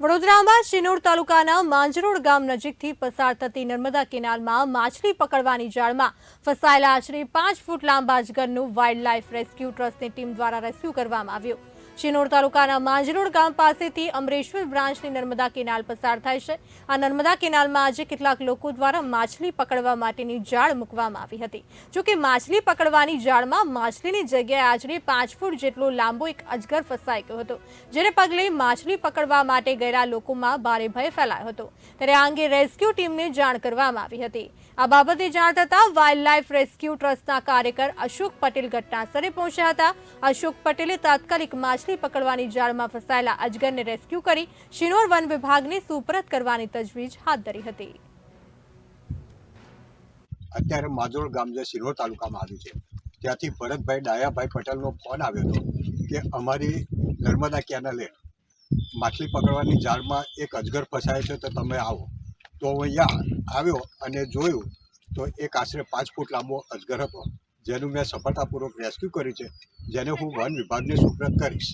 વડોદરામાં શિનોર તાલુકાના માંજરોડ ગામ નજીકથી પસાર થતી નર્મદા કેનાલમાં માછલી પકડવાની જાળમાં ફસાયેલા આશરે પાંચ ફૂટ લાંબા અજગરનું વાઇલ્ડ લાઇફ રેસ્ક્યુ ટ્રસ્ટની ટીમ દ્વારા રેસ્ક્યુ કરવામાં આવ્યું. શિનોર તાલુકાના માંજરોડ ગામ પાસેથી અમરેશ્વર બ્રાન્ચની નર્મદા કેનાલ પસાર થાય છે. આ નર્મદા કેનાલમાં આજે કેટલાક લોકો દ્વારા માછલી પકડવા માટેની જાળ મૂકવામાં આવી હતી. જોકે માછલી પકડવાની જાળમાં માછલીની જગ્યાએ આશરે પાંચ ફૂટ જેટલો લાંબો એક અજગર ફસાઈ ગયો હતો, જેને પગલે માછલી પકડવા માટે ગયેલા લોકોમાં ભારે ભય ફેલાયો હતો. ત્યારે આ અંગે રેસ્ક્યુ ટીમને જાણ કરવામાં આવી હતી. આ બાબતે જાણ થતાં વાઇલ્ડ રેસ્ક્યુ ટ્રસ્ટના કાર્યકર અશોક પટેલ ઘટનાસ્થળે પહોંચ્યા હતા. અશોક પટેલે તાત્કાલિક માછલી પકડવાની જાળમાં ફસાયેલા અજગરને રેસ્ક્યુ કરી શિનોર વન વિભાગને સુપરત કરવાની તજવીજ હાથ ધરી હતી. અત્યારે માજોળ ગામ જે સિરોર તાલુકામાં આવ્યું છે, ત્યાંથી ભરતભાઈ ડાયાભાઈ પટેલનો ફોન આવ્યો હતો કે અમારી નર્મદા કેનાલે માછલી પકડવાની જાળમાં એક અજગર ફસાય છે તો તમે આવો. તો અહીંયા આવ્યો અને જોયું તો એક આશરે પાંચ ફૂટ લાંબો અજગર હતો, જેનું મેં સફળતાપૂર્વક રેસ્ક્યુ કર્યું છે, જેને હું વન વિભાગને સુપ્રત કરીશ.